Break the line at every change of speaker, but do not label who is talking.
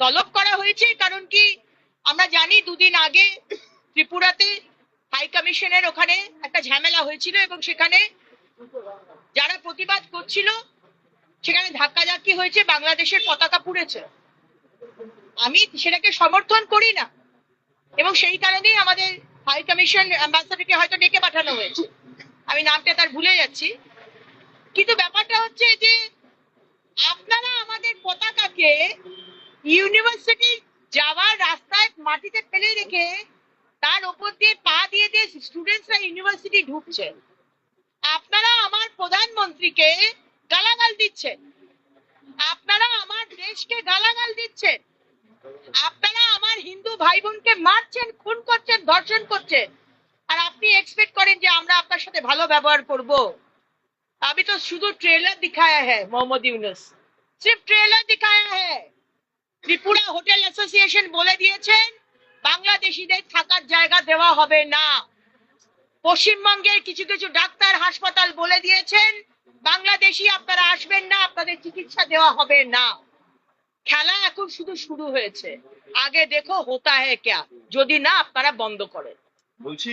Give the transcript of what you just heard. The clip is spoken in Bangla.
তলব করা হয়েছে, কারণ কি আমরা জানি দুদিন আগে ত্রিপুরাতে হাই কমিশনের ওখানে একটা ঝামেলা হয়েছিল এবং সেখানে যারা প্রতিবাদ করছিল, সেখানে ধাক্কাধাক্কি হয়েছে, বাংলাদেশের পতাকা পুড়েছে। আমি সেটাকে সমর্থন করি না, এবং সেই কারণেই আমাদের হাই কমিশন অ্যাম্বাসাডারকে হয়তো ডেকে পাঠানো হয়েছে। আমি নামটা তার ভুলে যাচ্ছি। কিন্তু ব্যাপারটা হচ্ছে যে আপনারা আমাদের পতাকাকে ইউনিভার্সিটি যাওয়ার রাস্তায় মাটিতে ফেলে রেখে তার উপর দিয়ে পা দিয়ে দিয়ে স্টুডেন্টসরা ইউনিভার্সিটি ঢুকছে। আপনারা আমার প্রধানমন্ত্রীকে গালাগাল দিচ্ছেন। আপনারা আমার দেশকে গালাগাল দিচ্ছেন। আপনারা আমার হিন্দু ভাই বোনকে মারছেন, খুন করছেন, ধর্ষণ করছেন। আর আপনি এক্সপেক্ট করেন যে আমরা আপনার সাথে ভালো ব্যবহার করব। আমি তো শুধু ট্রেলার দিখায়া হ্যাঁ মোহাম্মদ ইউনুস। সিফ ট্রেলার দিখায়া হ্যাঁ ত্রিপুরা হোটেল অ্যাসোসিয়েশন বলে দিয়েছেন, বাংলাদেশিদের থাকার জায়গা দেওয়া হবে না। পশ্চিমবঙ্গের কিছু কিছু ডাক্তার হাসপাতাল বলে দিয়েছেন, বাংলাদেশি আপনারা আসবেন না, আপনাদের চিকিৎসা দেওয়া হবে না। খেলা এখন শুধু শুরু হয়েছে। আগে দেখো হোতা হ্যাঁ ক্যা, যদি না আপনারা বন্ধ করেন।
বলছি